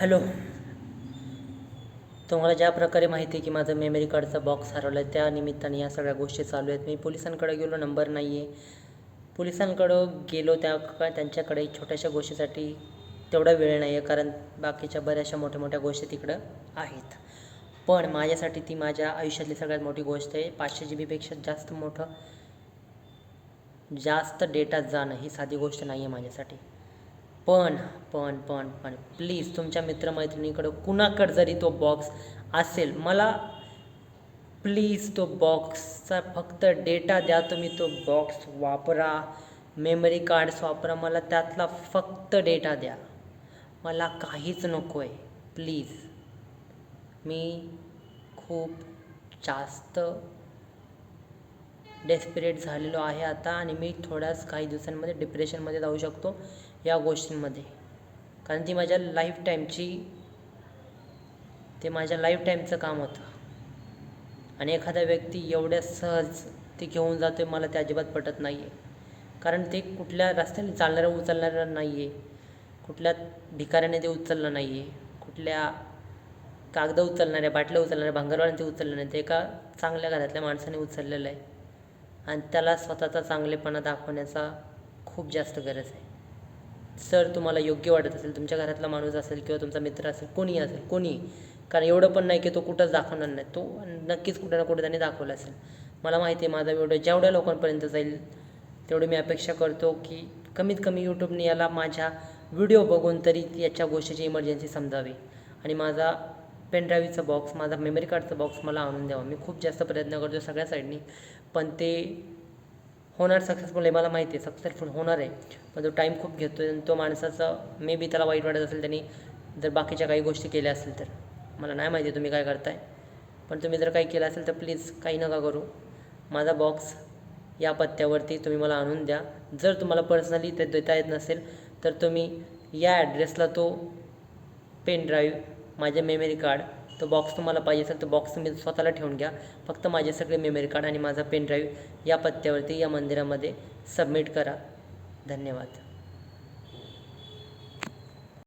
Hello. तुम्हाला ज्या प्रकारे माहिती आहे की माझं मेमरी कार्डचा बॉक्स हरवला आहे त्या निमित्ताने या सगळ्या गोष्टी चालू आहेत. मी पोलिसांकडे गेलो नंबर नाही आहे पोलिसांकडं गेलो त्या का त्यांच्याकडे छोट्याशा गोष्टीसाठी तेवढा वेळ नाही आहे कारण बाकीच्या बऱ्याचशा मोठ्या मोठ्या गोष्टी तिकडं आहेत. पण माझ्यासाठी ती माझ्या आयुष्यातली सगळ्यात मोठी गोष्ट आहे. पाचशे जी बीपेक्षा जास्त मोठं जास्त डेटा जाणं ही साधी गोष्ट नाही आहे माझ्यासाठी. पण पण पण पण. प्लीज तुमच्या मित्रमैत्रिणीकडं कुणाकडं जरी तो बॉक्स असेल मला प्लीज तो बॉक्सचा फक्त डेटा द्या. तुम्ही तो बॉक्स वापरा मेमरी कार्ड्स वापरा. मला त्यातला फक्त डेटा द्या. मला काहीच नको आहे प्लीज मी खूप जास्त डेस्पिरेट झालेलो आहे आता आणि मी थोड्याच काही दिवसांमध्ये डिप्रेशनमध्ये जाऊ शकतो या गोष्टींमध्ये. कारण ती माझ्या लाईफ टाईमची ते माझ्या लाईफ टाईमचं काम होतं. आणि एखादा व्यक्ती एवढ्या सहज ते घेऊन जातो आहे मला ते अजिबात पटत नाही आहे कारण ते कुठल्या रस्त्याने चालणारं उचलणारं नाही आहे कुठल्या भिकाऱ्याने ते उचललं नाही आहे कुठल्या कागदं उचलणाऱ्या बाटल्या उचलणाऱ्या भांगरवाल्याने ते उचललं नाही ते एका चांगल्या घरातल्या माणसाने उचललेलं आहे. आणि त्याला स्वतःचा चांगलेपणा दाखवण्याचा खूप जास्त गरज आहे. सर तुम्हाला योग्य वाटत असेल तुमच्या घरातला माणूस असेल किंवा तुमचा मित्र असेल कोणी असेल कोणी कारण एवढं पण नाही की तो कुठंच दाखवणार नाही. तो नक्कीच कुठे ना कुठे त्याने दाखवला असेल. मला माहिती आहे माझा व्हिडिओ जेवढ्या लोकांपर्यंत जाईल तेवढी मी अपेक्षा करतो की कमीत कमी यूट्यूबने याला माझ्या व्हिडिओ बघून तरी याच्या गोष्टीची इमर्जन्सी समजावी. आणि माझा पेनड्राईव्हचा बॉक्स माझा मेमरी कार्डचा बॉक्स मला आणून द्यावा. मी खूप जास्त प्रयत्न करतो सगळ्या साईडनी पण ते होणार सक्सेसफुल आहे मला माहिती आहे सक्सेसफुल होणार आहे. पण तो टाईम खूप घेतो आहे आणि तो माणसाचा मे बी त्याला वाईट वाटत असेल त्यांनी जर बाकीच्या काही गोष्टी केल्या असेल तर. मला नाही माहिती तुम्ही काय करताय. पण तुम्ही जर काही केलं असेल तर प्लीज काही नका करू. माझा बॉक्स या पत्त्यावरती तुम्ही मला आणून द्या. जर तुम्हाला पर्सनली ते देता येत नसेल तर तुम्ही या ॲड्रेसला तो पेन ड्राईव्ह माझे मेमरी कार्ड तो बॉक्स तुम्हाला पाहिजे असेल तर बॉक्स तुम्ही स्वतःला ठेवून घ्या. फक्त माझे सगळे मेमरी कार्ड आणि माझा पेन ड्राईव्ह या पत्त्यावरती या मंदिरामध्ये सबमिट करा. धन्यवाद.